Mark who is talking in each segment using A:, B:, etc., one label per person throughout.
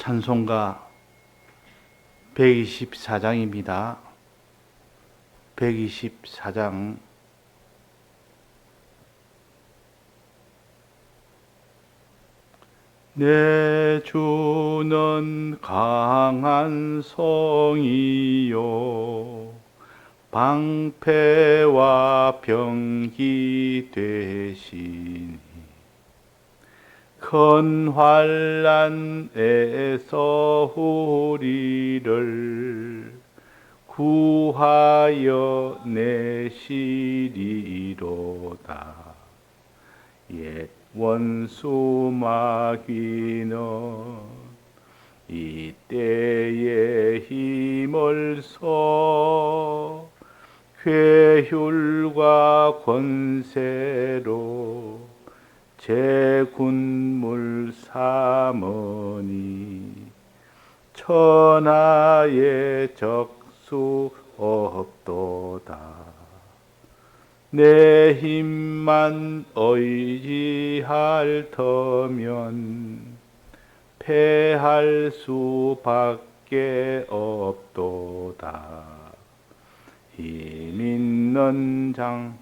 A: 찬송가 124장입니다. 124장 내 주는 강한 성이요 방패와 병기 되시니 큰 환란에서 우리를 구하여 내시리로다. 옛 원수 마귀는 이때에 힘을 써 괴휼과 권세로 제 군물 삼으니 천하의 적수 없도다. 내 힘만 의지할 터면 패할 수밖에 없도다. 힘 있는 장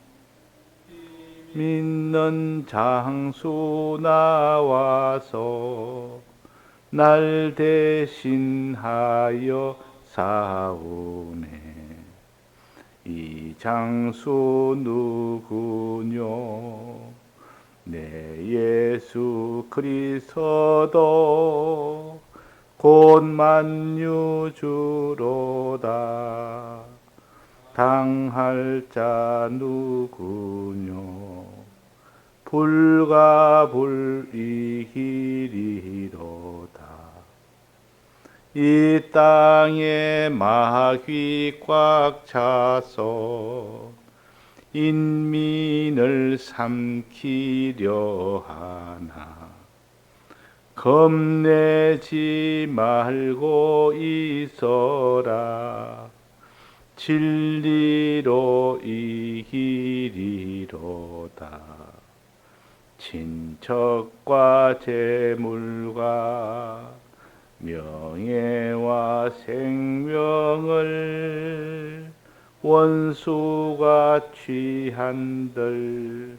A: 믿는 장수 나와서 날 대신하여 싸우네. 이 장수 누구뇨? 내 예수 그리스도 곧 만유주로다 당할 자 누구뇨? 불가불이기리로다. 이 땅에 마귀 꽉 차서 인민을 삼키려 하나. 겁내지 말고 있어라 진리로 이기리로다. 친척과 재물과 명예와 생명을 원수가 취한들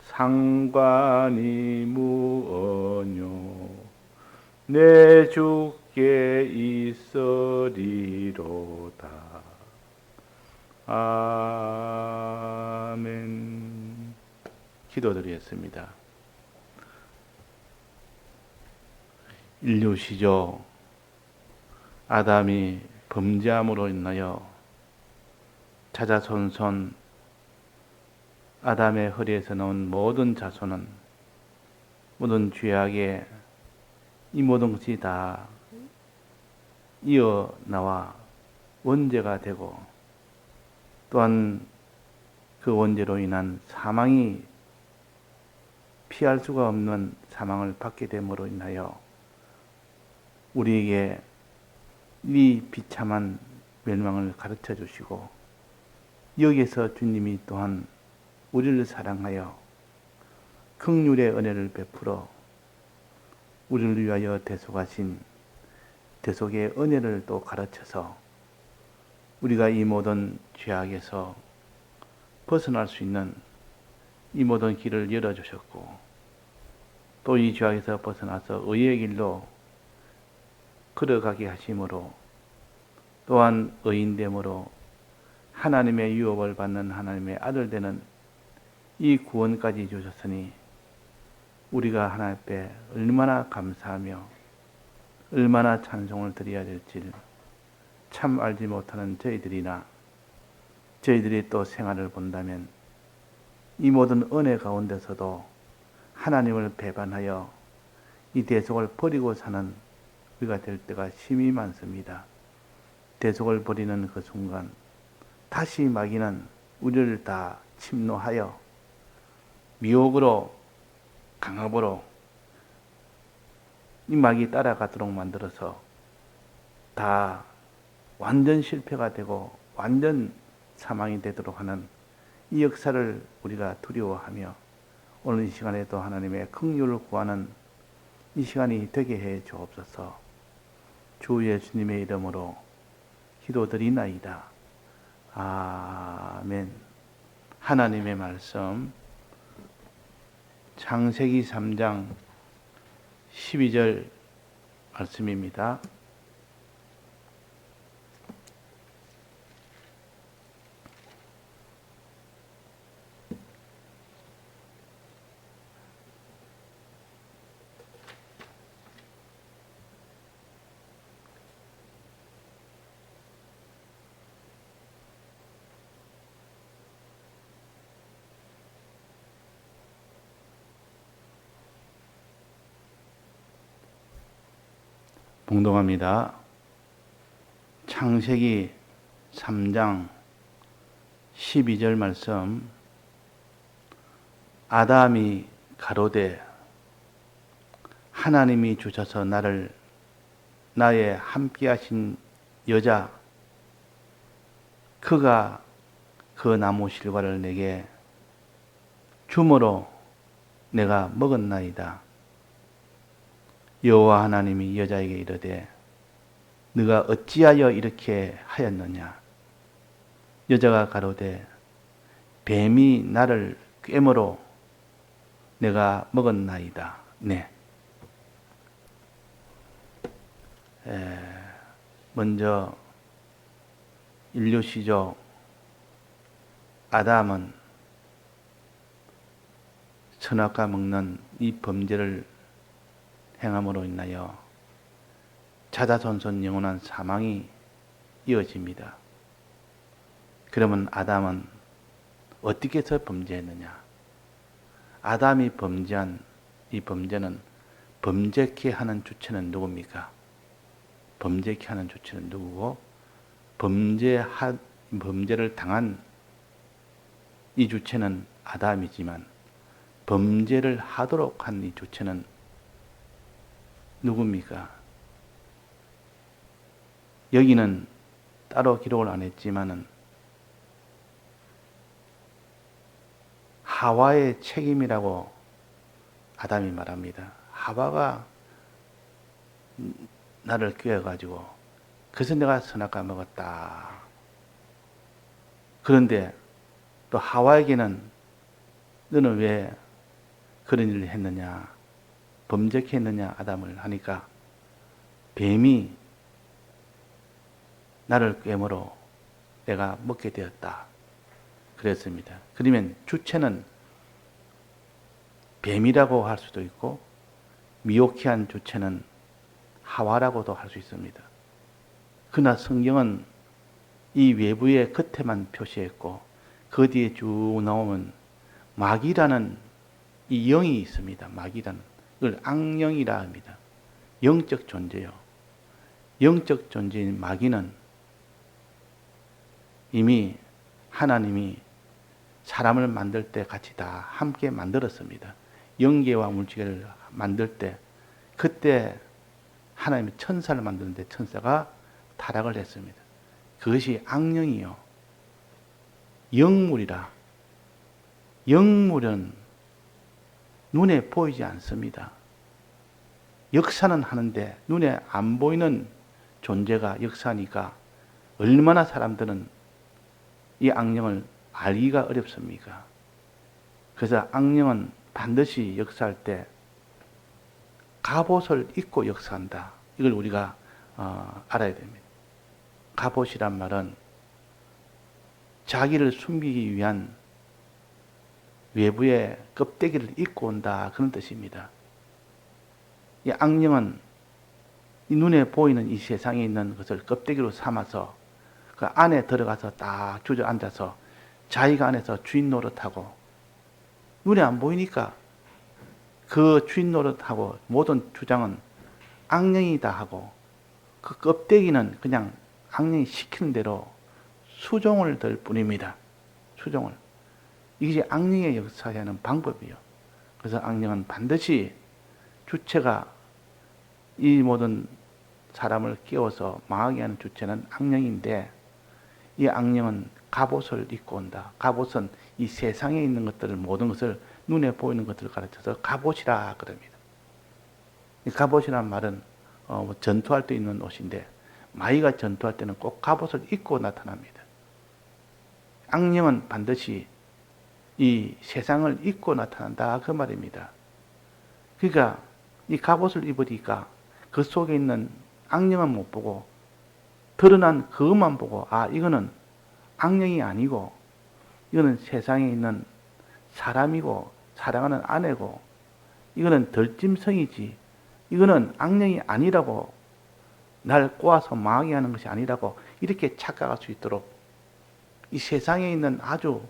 A: 상관이 무엇뇨 내 주께 있으리로다. 아멘. 기도드리겠습니다. 인류 시조 아담이 범죄함으로 인하여 자자손손 아담의 허리에서 나온 모든 자손은 모든 죄악의 이 모든 것이 다 이어 나와 원죄가 되고 또한 그 원죄로 인한 사망이 피할 수가 없는 사망을 받게 됨으로 인하여 우리에게 이 비참한 멸망을 가르쳐 주시고 여기에서 주님이 또한 우리를 사랑하여 극률의 은혜를 베풀어 우리를 위하여 대속하신 대속의 은혜를 또 가르쳐서 우리가 이 모든 죄악에서 벗어날 수 있는 이 모든 길을 열어주셨고 또 이 죄악에서 벗어나서 의의 길로 걸어가게 하심으로 또한 의인됨으로 하나님의 유업을 받는 하나님의 아들 되는 이 구원까지 주셨으니 우리가 하나님 앞에 얼마나 감사하며 얼마나 찬송을 드려야 될지를 참 알지 못하는 저희들이나 저희들이 또 생활을 본다면 이 모든 은혜 가운데서도 하나님을 배반하여 이 대속을 버리고 사는 우리가 될 때가 심히 많습니다. 대속을 버리는 그 순간 다시 마귀는 우리를 다 침노하여 미혹으로 강압으로 이 마귀 따라가도록 만들어서 다 완전 실패가 되고 완전 사망이 되도록 하는 이 역사를 우리가 두려워하며 오늘 이 시간에도 하나님의 긍휼을 구하는 이 시간이 되게 해 주옵소서. 주 예수님의 이름으로 기도드리나이다. 아멘. 하나님의 말씀 창세기 3장 12절 말씀입니다. 봉동합니다. 창세기 3장 12절 말씀 아담이 가로되 하나님이 주셔서 나를 나의 함께 하신 여자 그가 그 나무 실과를 내게 주므로 내가 먹었나이다. 여호와 하나님이 여자에게 이르되 네가 어찌하여 이렇게 하였느냐 여자가 가로되 뱀이 나를 꿰므로 내가 먹었나이다. 네. 에, 먼저 인류 시조 아담은 선악과 먹는 이 범죄를 행함으로 인하여 자자손손 영원한 사망이 이어집니다. 그러면 아담은 어떻게 해서 범죄했느냐? 아담이 범죄한 이 범죄는 범죄케 하는 주체는 누굽니까? 범죄케 하는 주체는 누구고 범죄하, 범죄를 당한 이 주체는 아담이지만 범죄를 하도록 한 이 주체는 누굽니까? 여기는 따로 기록을 안 했지만은 하와의 책임이라고 아담이 말합니다. 하와가 나를 꿰어가지고 그래서 내가 선악과 먹었다. 그런데 또 하와에게는 너는 왜 그런 일을 했느냐? 범죄케 했느냐? 아담을 하니까 뱀이 나를 꿰물어 내가 먹게 되었다. 그랬습니다. 그러면 주체는 뱀이라고 할 수도 있고 미혹한 주체는 하와라고도 할 수 있습니다. 그러나 성경은 이 외부의 겉에만 표시했고 그 뒤에 쭉 나오면 마귀라는 이 영이 있습니다. 마귀라는 그걸 악령이라 합니다. 영적 존재요. 영적 존재인 마귀는 이미 하나님이 사람을 만들 때 같이 다 함께 만들었습니다. 영계와 물질을 만들 때 그때 하나님이 천사를 만드는데 천사가 타락을 했습니다. 그것이 악령이요. 영물이라. 영물은 눈에 보이지 않습니다. 역사는 하는데 눈에 안 보이는 존재가 역사니까 얼마나 사람들은 이 악령을 알기가 어렵습니까? 그래서 악령은 반드시 역사할 때 갑옷을 입고 역사한다. 이걸 우리가 어, 알아야 됩니다. 갑옷이란 말은 자기를 숨기기 위한 외부의 껍데기를 입고 온다 그런 뜻입니다. 이 악령은 이 눈에 보이는 이 세상에 있는 것을 껍데기로 삼아서 그 안에 들어가서 딱 주저앉아서 자기가 안에서 주인 노릇하고 눈에 안 보이니까 그 주인 노릇하고 모든 주장은 악령이다 하고 그 껍데기는 그냥 악령이 시키는 대로 수종을 들 뿐입니다. 수종을. 이것이 악령의 역사하는 방법이요. 그래서 악령은 반드시 주체가 이 모든 사람을 깨워서 망하게 하는 주체는 악령인데 이 악령은 갑옷을 입고 온다. 갑옷은 이 세상에 있는 것들을 모든 것을 눈에 보이는 것들을 가르쳐서 갑옷이라 그럽니다. 이 갑옷이란 말은 어, 뭐 전투할 때 입는 옷인데 마이가 전투할 때는 꼭 갑옷을 입고 나타납니다. 악령은 반드시 이 세상을 입고 나타난다 그 말입니다. 그러니까 이 갑옷을 입으니까 그 속에 있는 악령은 못 보고 드러난 그것만 보고 아 이거는 악령이 아니고 이거는 세상에 있는 사람이고 사랑하는 아내고 이거는 덜짐승이지 이거는 악령이 아니라고 날 꼬아서 망하게 하는 것이 아니라고 이렇게 착각할 수 있도록 이 세상에 있는 아주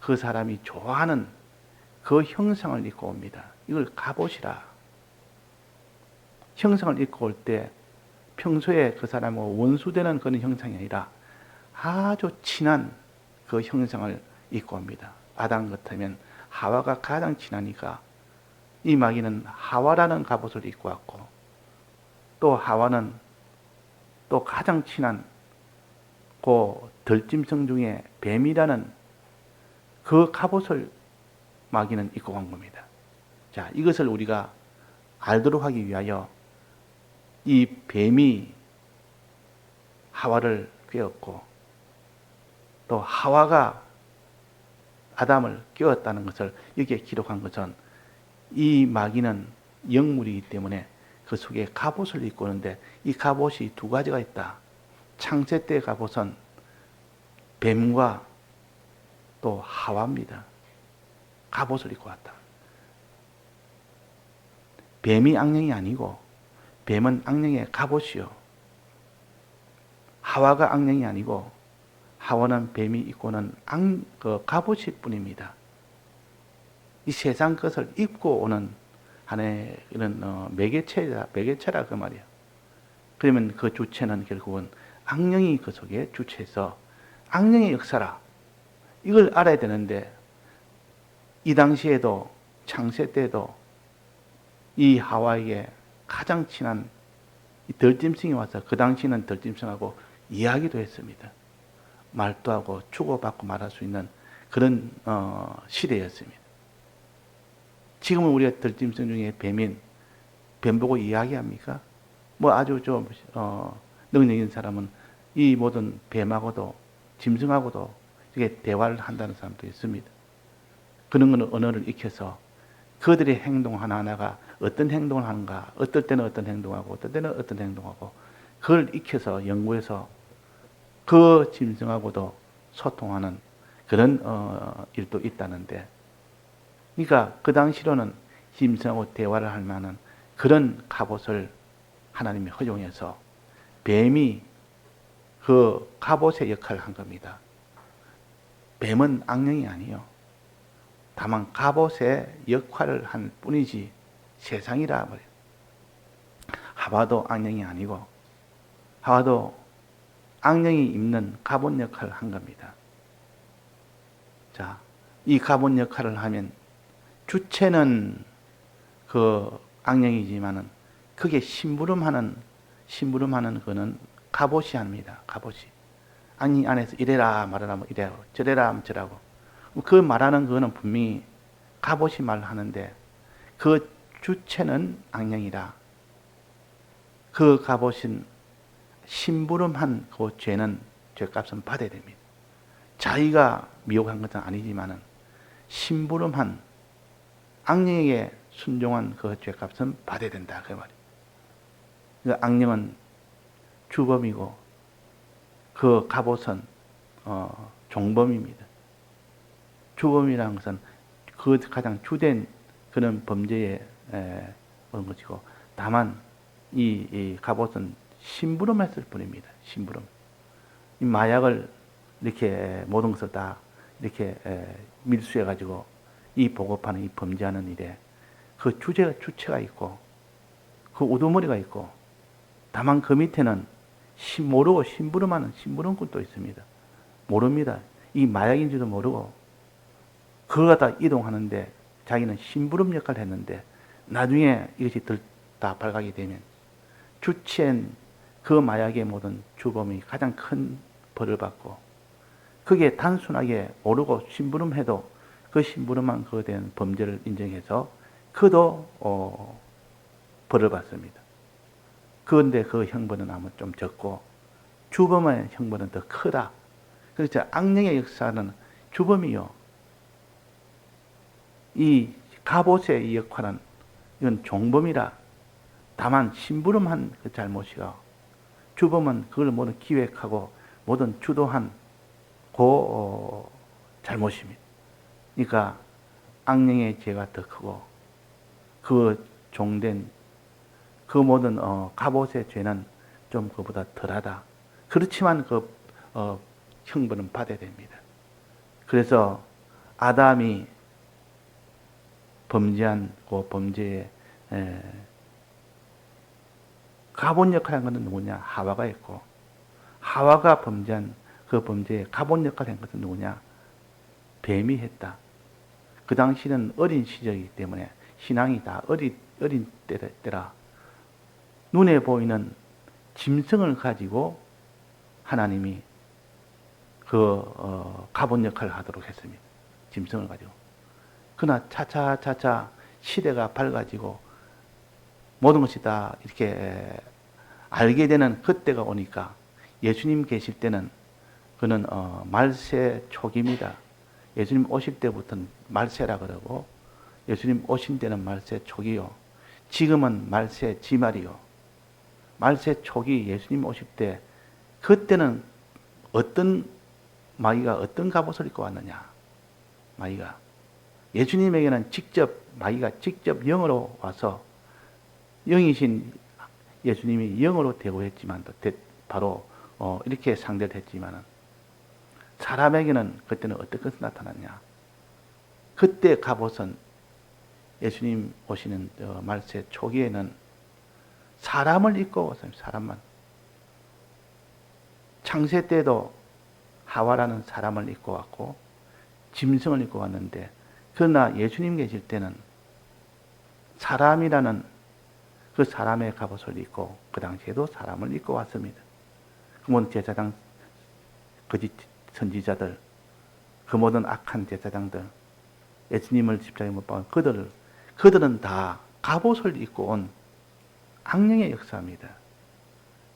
A: 그 사람이 좋아하는 그 형상을 입고 옵니다. 이걸 갑옷이라. 형상을 입고 올 때 평소에 그 사람과 원수되는 그런 형상이 아니라 아주 친한 그 형상을 입고 옵니다. 아담 같으면 하와가 가장 친하니까 이 마귀는 하와라는 갑옷을 입고 왔고 또 하와는 또 가장 친한 그 덜짐승 중에 뱀이라는 그 갑옷을 마귀는 입고 간 겁니다. 자, 이것을 우리가 알도록 하기 위하여 이 뱀이 하와를 꿰었고 또 하와가 아담을 꿰었다는 것을 여기에 기록한 것은 이 마귀는 영물이기 때문에 그 속에 갑옷을 입고 오는데 이 갑옷이 두 가지가 있다. 창세 때 갑옷은 뱀과 또 하와입니다. 갑옷을 입고 왔다. 뱀이 악령이 아니고 뱀은 악령의 갑옷이요. 하와가 악령이 아니고 하와는 뱀이 입고는 악, 그 갑옷일 뿐입니다. 이 세상 것을 입고 오는 하나의 이런 어, 매개체라 매개체라 그 말이야. 그러면 그 주체는 결국은 악령이 그 속에 주체해서 악령의 역사라 이걸 알아야 되는데 이 당시에도 창세 때도 이 하와에게 가장 친한 이 덜짐승이 와서 그 당시는 덜짐승하고 이야기도 했습니다. 말도 하고 주고받고 말할 수 있는 그런 어, 시대였습니다. 지금은 우리가 덜짐승 중에 뱀인 뱀 보고 이야기합니까? 뭐 아주 좀 어, 능력 있는 사람은 이 모든 뱀하고도 짐승하고도 이게 대화를 한다는 사람도 있습니다. 그런 거는 언어를 익혀서 그들의 행동 하나하나가 어떤 행동을 하는가, 어떨 때는 어떤 행동하고, 어떨 때는 어떤 행동하고, 그걸 익혀서 연구해서 그 짐승하고도 소통하는 그런 어, 일도 있다는데, 그러니까 그 당시로는 짐승하고 대화를 할 만한 그런 갑옷을 하나님이 허용해서 뱀이 그 갑옷의 역할을 한 겁니다. 뱀은 악령이 아니요. 다만 갑옷의 역할을 한 뿐이지 세상이라 말이에요. 하와도 악령이 아니고 하와도 악령이 입는 갑옷 역할을 한 겁니다. 자, 이 갑옷 역할을 하면 주체는 그 악령이지만은 그게 심부름하는 심부름하는 그는 갑옷이 아닙니다. 갑옷이. 아니 안에서 이래라 말하라 뭐 이래고 저래라 뭐 저라고 그 말하는 그거는 분명히 갑옷이 말하는데 그 주체는 악령이라 그 갑옷인 심부름한 그 죄는 죄값은 받아야 됩니다. 자기가 미혹한 것은 아니지만은 심부름한 악령에게 순종한 그 죄값은 받아야 된다 그 말이에요. 그 악령은 주범이고 그 갑옷은 어, 종범입니다. 주범이라는 것은 그 가장 주된 그런 범죄에 에, 것이고 다만 이, 이 갑옷은 심부름했을 뿐입니다. 심부름. 이 마약을 이렇게 모든 것을 다 이렇게 에, 밀수해 가지고 이 보급하는 이 범죄하는 일에 그 주제가 주체가 있고 그 우두머리가 있고 다만 그 밑에는 심, 모르고 심부름하는 심부름꾼도 있습니다. 모릅니다. 이 마약인지도 모르고 그걸 갖다 이동하는데 자기는 심부름 역할을 했는데 나중에 이것이 들다 발각이 되면 주체인 그 마약의 모든 주범이 가장 큰 벌을 받고 그게 단순하게 모르고 심부름해도 그 심부름한 그에 대한 범죄를 인정해서 그도 어, 벌을 받습니다. 그런데 그 형벌은 아마 좀 적고 주범의 형벌은 더 크다. 그렇죠. 악령의 역사는 주범이요. 이 갑옷의 이 역할은 이건 종범이라. 다만 심부름한 그 잘못이요. 주범은 그걸 모든 기획하고 모든 주도한 그 어, 잘못입니다. 그러니까 악령의 죄가 더 크고 그 종된 그 모든 어, 갑옷의 죄는 좀 그보다 덜하다. 그렇지만 그 어, 형벌은 받아야 됩니다. 그래서 아담이 범죄한 그 범죄에 에, 가본 역할을 한 것은 누구냐? 하와가 했고 하와가 범죄한 그 범죄에 가본 역할을 한 것은 누구냐? 뱀이 했다. 그 당시는 어린 시절이기 때문에 신앙이 다 어린, 어린 때라 눈에 보이는 짐승을 가지고 하나님이 그 어, 가본 역할을 하도록 했습니다. 짐승을 가지고. 그러나 차차차차 시대가 밝아지고 모든 것이 다 이렇게 알게 되는 그때가 오니까 예수님 계실 때는 그는 어, 말세 초기입니다. 예수님 오실 때부터는 말세라 그러고 예수님 오신 때는 말세 초기요. 지금은 말세 지말이요. 말세 초기 예수님 오실 때 그때는 어떤 마귀가 어떤 갑옷을 입고 왔느냐? 마귀가 예수님에게는 직접 마귀가 직접 영으로 와서 영이신 예수님이 영으로 대고했지만 바로 어, 이렇게 상대를 했지만은 사람에게는 그때는 어떤 것이 나타났냐? 그때 갑옷은 예수님 오시는 어, 말세 초기에는 사람을 왔습니다. 사람만. 창세 때도 하와라는 사람을 입고 왔고 짐승을 입고 왔는데 그러나 예수님 계실 때는 사람이라는 그 사람의 갑옷을 입고 그 당시에도 사람을 입고 왔습니다. 그 모든 제사장 거짓 선지자들 그 모든 악한 제사장들 예수님을 십자가에 못 박은 그들을 그들은 다 갑옷을 입고 온 악령의 역사입니다.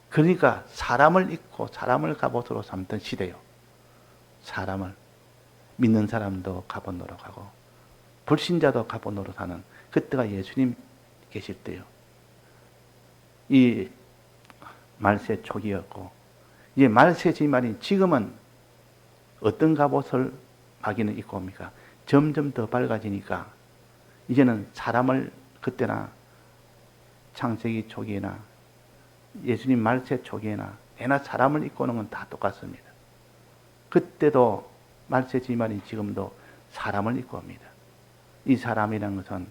A: 그러니까 사람을 입고 사람을 갑옷으로 삼던 시대요. 사람을 믿는 사람도 갑옷 노릇하고 불신자도 갑옷 노릇하는 그때가 예수님 계실 때요. 이 말세 초기였고 이제 말세 지 말이 지금은 어떤 갑옷을 마귀는 입고 옵니까? 점점 더 밝아지니까 이제는 사람을 그때나 창세기 초기에나 예수님 말세 초기에나 애나 사람을 오는 건 다 똑같습니다. 그때도 말세 지만이 지금도 사람을 옵니다. 이 사람이라는 것은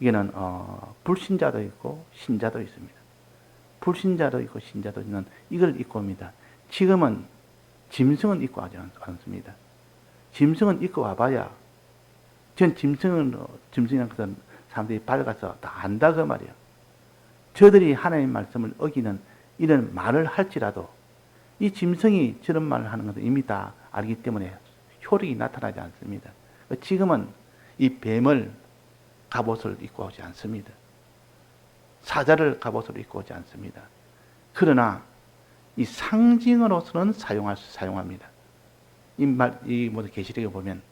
A: 이게는 어, 불신자도 있고 신자도 있습니다. 불신자도 있고 신자도 있는 이걸 옵니다. 지금은 짐승은 입고 하지 않습니다. 짐승은 입고 와봐야 전 짐승은 짐승이라는 것은 사람들이 밝아서 다 안다 그 말이에요. 저들이 하나님 말씀을 어기는 이런 말을 할지라도 이 짐승이 저런 말을 하는 것은 이미 다 알기 때문에 효력이 나타나지 않습니다. 지금은 이 뱀을 갑옷을 입고 오지 않습니다. 사자를 갑옷으로 입고 오지 않습니다. 그러나 이 상징으로서는 사용할 수 사용합니다. 이 말, 이 모든 계시록에 보면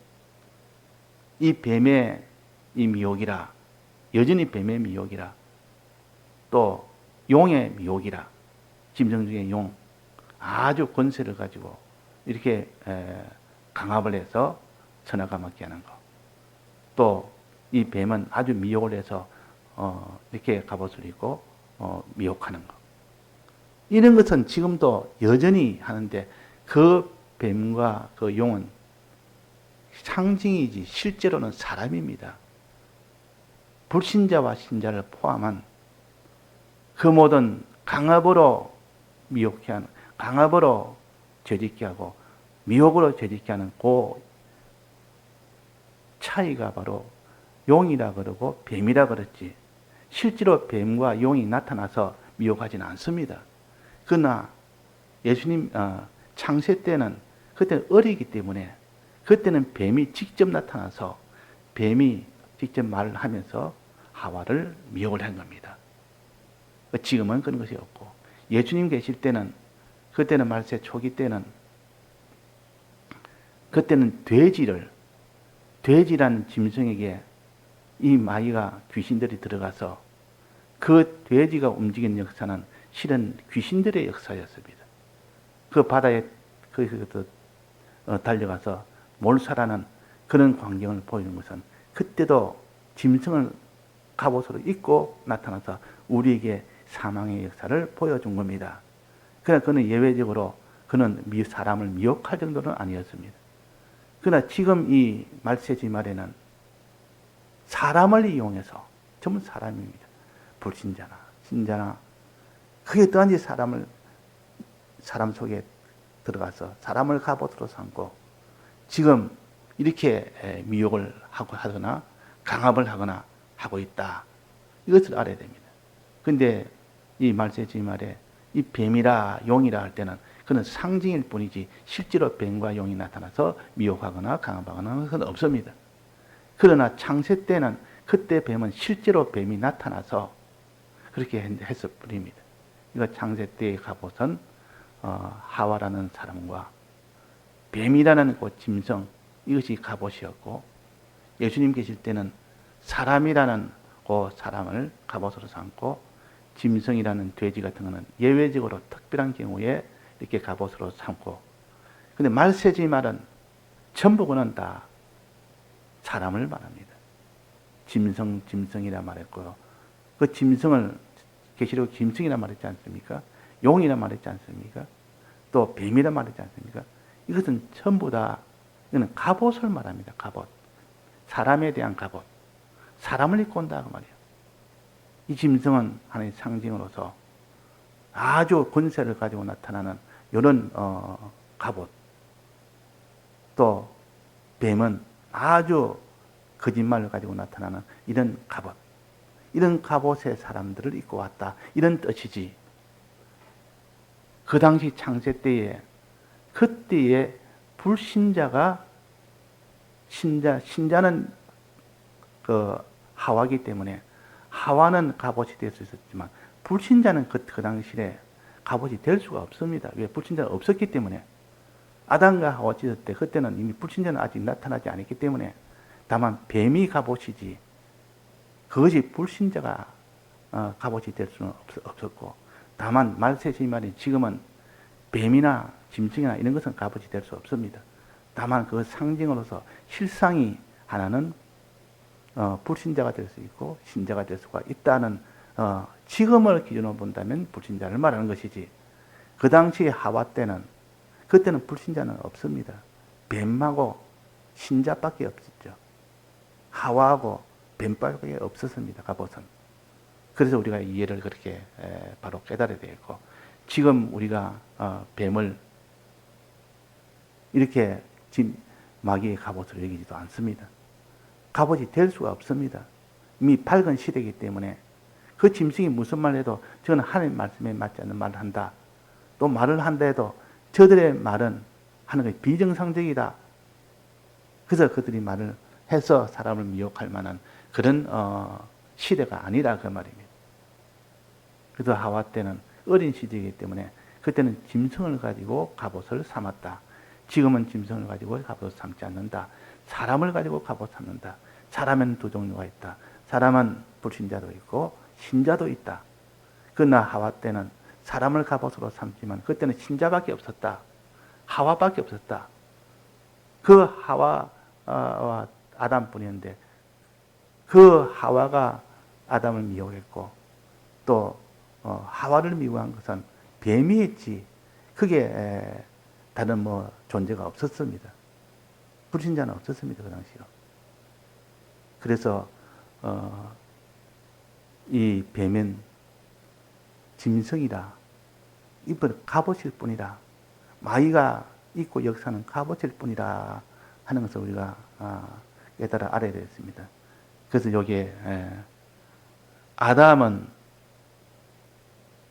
A: 이 뱀의 이 미혹이라 여전히 뱀의 미혹이라 또 용의 미혹이라 짐승 중에 용 아주 권세를 가지고 이렇게 강압을 해서 선악가 맞게 하는 거. 또 이 뱀은 아주 미혹을 해서 어, 이렇게 갑옷을 입고 어, 미혹하는 거. 이런 것은 지금도 여전히 하는데 그 뱀과 그 용은 상징이지 실제로는 사람입니다. 불신자와 신자를 포함한 그 모든 강압으로 미혹해 하는 강압으로 죄짓게 하고 미혹으로 죄짓게 하는 그 차이가 바로 용이라 그러고 뱀이라 그랬지. 실제로 뱀과 용이 나타나서 미혹하지는 않습니다. 그러나 예수님 어, 창세 때는 그때 어리기 때문에 그때는 뱀이 직접 나타나서 뱀이 직접 말을 하면서 하와를 미혹을 한 겁니다. 지금은 그런 것이 없고 예수님 계실 때는 그때는 말세 초기 때는 그때는 돼지를 돼지라는 짐승에게 이 마귀가 귀신들이 들어가서 그 돼지가 움직이는 역사는 실은 귀신들의 역사였습니다. 그 바다에 그, 그, 그, 어, 달려가서 몰살하는 그런 광경을 보이는 것은 그때도 짐승을 갑옷으로 입고 나타나서 우리에게 사망의 역사를 보여준 겁니다. 그러나 그는 예외적으로 그는 미, 사람을 미혹할 정도는 아니었습니다. 그러나 지금 이 말세 지 말에는 사람을 이용해서 전부 사람입니다. 불신자나 신자나 그게 또한지 사람을 사람 속에 들어가서 사람을 갑옷으로 삼고 지금 이렇게 미혹을 하고 하거나 강압을 하거나 하고 있다. 이것을 알아야 됩니다. 근데 이 말세지 말에 이 뱀이라 용이라 할 때는 그는 상징일 뿐이지 실제로 뱀과 용이 나타나서 미혹하거나 강압하거나 것은 없습니다. 그러나 창세 때는 그때 뱀은 실제로 뱀이 나타나서 그렇게 했을 뿐입니다. 이거 창세 때의 갑옷은 어, 하와라는 사람과 뱀이라는 그 짐승 이것이 갑옷이었고 예수님 계실 때는 사람이라는 그 사람을 갑옷으로 삼고 짐승이라는 돼지 같은 것은 예외적으로 특별한 경우에 이렇게 갑옷으로 삼고 근데 말세지 말은 전부 그는 다 사람을 말합니다. 짐승, 짐승이라 말했고요. 그 짐승을 계시록 짐승이라 말했지 않습니까? 용이라 말했지 않습니까? 또 뱀이라 말했지 않습니까? 이것은 전부 다 이거는 갑옷을 말합니다. 갑옷. 사람에 대한 갑옷. 사람을 입고 온다 그 말이에요. 이 짐승은 하나의 상징으로서 아주 권세를 가지고 나타나는 이런 어, 갑옷. 또 뱀은 아주 거짓말을 가지고 나타나는 이런 갑옷. 이런 갑옷의 사람들을 입고 왔다. 이런 뜻이지. 그 당시 창세 때에 그때에 불신자가 신자 신자는 그 하와기 때문에 하와는 갑옷이 될 수 있었지만 불신자는 그, 그 당시에 갑옷이 될 수가 없습니다. 왜 불신자는 없었기 때문에 아담과 하와 찢을 때 그때는 이미 불신자는 아직 나타나지 않았기 때문에 다만 뱀이 갑옷이지 그것이 불신자가 어, 갑옷이 될 수는 없 었고 다만 말세 시 말이 지금은 뱀이나 짐승이나 이런 것은 갑옷이 될 수 없습니다. 다만 그 상징으로서 실상이 하나는 어, 불신자가 될 수 있고 신자가 될 수가 있다는 어, 지금을 기준으로 본다면 불신자를 말하는 것이지 그 당시 하와 때는 그때는 불신자는 없습니다. 뱀하고 신자밖에 없었죠. 하와하고 뱀밖에 없었습니다. 갑옷은. 그래서 우리가 이해를 그렇게 바로 깨달아야 되겠고 지금 우리가 어, 뱀을 이렇게 마귀의 갑옷으로 여기지도 않습니다. 갑옷이 될 수가 없습니다. 이미 밝은 시대이기 때문에 그 짐승이 무슨 말 해도 저는 하나님 말씀에 맞지 않는 말을 한다. 또 말을 한다 해도 저들의 말은 하는 게 비정상적이다. 그래서 그들이 말을 해서 사람을 미혹할 만한 그런 어, 시대가 아니라 그 말입니다. 그래서 하와 때는 어린 시대이기 때문에 그때는 짐승을 가지고 갑옷을 삼았다. 지금은 짐승을 가지고 갑옷을 삼지 않는다. 사람을 가지고 갑옷 삼는다. 사람은 두 종류가 있다. 사람은 불신자도 있고 신자도 있다. 그러나 하와 때는 사람을 갑옷으로 삼지만 그때는 신자밖에 없었다. 하와밖에 없었다. 그 하와와 아담뿐이었는데 그 하와가 아담을 미워했고 또 어, 하와를 미워한 것은 뱀이 했지. 그게 다른 뭐 존재가 없었습니다. 불신자는 없었습니다 그 당시요. 그래서 어, 이 뱀은 짐승이다. 이번 갑옷일 뿐이다. 마귀가 있고 역사는 갑옷일 뿐이다 하는 것을 우리가 아, 깨달아 알아야 되겠습니다. 그래서 여기에 아담은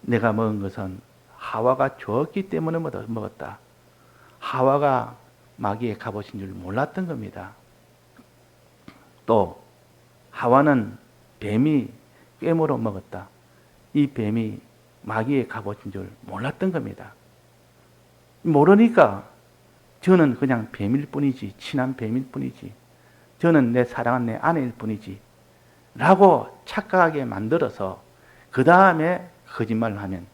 A: 내가 먹은 것은 하와가 줬기 때문에 먹었다. 하와가 마귀의 갑옷인 줄 몰랐던 겁니다. 또 하와는 뱀이 꿰물어 먹었다. 이 뱀이 마귀의 갑옷인 줄 몰랐던 겁니다. 모르니까 저는 그냥 뱀일 뿐이지, 친한 뱀일 뿐이지, 저는 내 사랑한 내 아내일 뿐이지, 라고 착각하게 만들어서 그 다음에 거짓말을 하면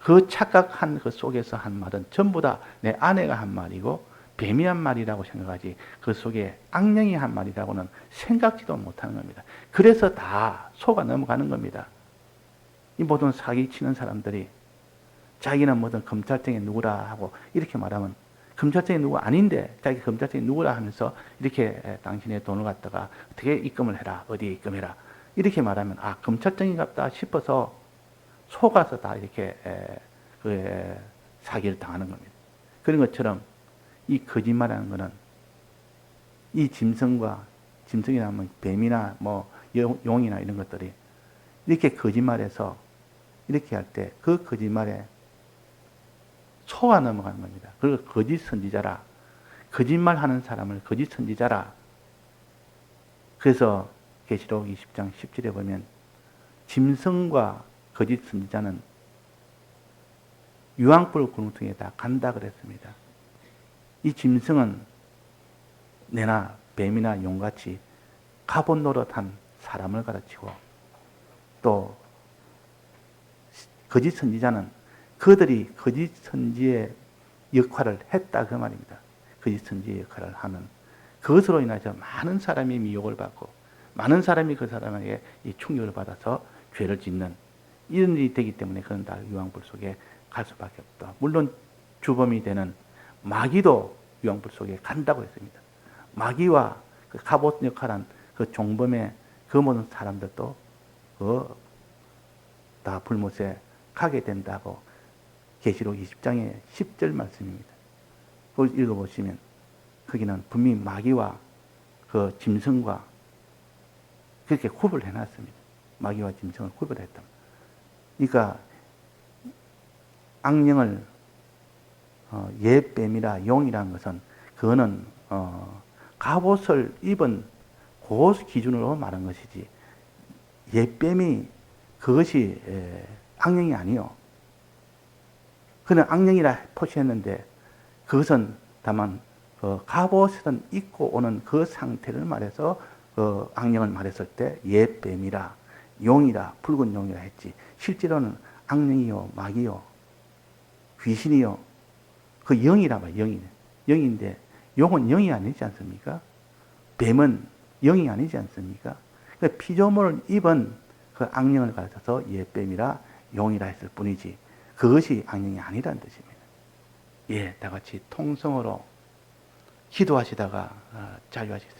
A: 그 착각한 그 속에서 한 말은 전부 다 내 아내가 한 말이고 뱀이 한 말이라고 생각하지 그 속에 악령이 한 말이라고는 생각지도 못하는 겁니다. 그래서 다 속아 넘어가는 겁니다. 이 모든 사기 치는 사람들이 자기는 뭐든 검찰청에 누구라 하고 이렇게 말하면 검찰청에 누구 아닌데 자기 검찰청에 누구라 하면서 이렇게 에, 당신의 돈을 갖다가 어떻게 입금을 해라 어디에 입금해라 이렇게 말하면 아 검찰청인갑다 싶어서 속아서 다 이렇게 에, 그 에, 사기를 당하는 겁니다. 그런 것처럼 이 거짓말하는 것은 이 짐승과 짐승이나 뭐 뱀이나 뭐 용- 용이나 이런 것들이 이렇게 거짓말해서 이렇게 할 때 그 거짓말에 속아 넘어가는 겁니다. 그리고 거짓 선지자라 거짓말 하는 사람을 거짓 선지자라 그래서 계시록 20장 10절에 보면 짐승과 거짓 선지자는 유황불 구렁텅이에 다 간다 그랬습니다. 이 짐승은 내나 뱀이나 용같이 갑옷 노릇한 사람을 가르치고 또 거짓 선지자는 그들이 거짓 선지의 역할을 했다 그 말입니다. 거짓 선지의 역할을 하는 그것으로 인해서 많은 사람이 미혹을 받고 많은 사람이 그 사람에게 이 충격을 받아서 죄를 짓는 이런 일이 되기 때문에 그는 다 유황불 속에 갈 수밖에 없다. 물론 주범이 되는 마귀도 유황불 속에 간다고 했습니다. 마귀와 그 갑옷 역할한 그 종범의 그 모든 사람들도 그 다 불못에 가게 된다고 계시록 20장의 10절 말씀입니다. 그걸 읽어보시면 거기는 분명히 마귀와 그 짐승과 그렇게 구분을 해놨습니다. 마귀와 짐승을 구별했다. 그러니까 악령을 어, 예뱀이라 용이라는 것은 그거는 어, 갑옷을 입은 그 기준으로 말한 것이지 예뱀이 그것이 에, 악령이 아니요. 그는 악령이라 표시했는데 그것은 다만 그 갑옷을 입고 오는 그 상태를 말해서 그 악령을 말했을 때 예뱀이라 용이라 붉은 용이라 했지 실제로는 악령이요 마귀요 귀신이요 그 영이라 봐 영이 영인데 용은 영이 아니지 않습니까? 뱀은 영이 아니지 않습니까? 그 피조물을 입은 그 악령을 가르쳐서 예 뱀이라 용이라 했을 뿐이지 그것이 악령이 아니라는 뜻입니다. 예, 다 같이 통성으로 기도하시다가 어, 자유하시겠습니다.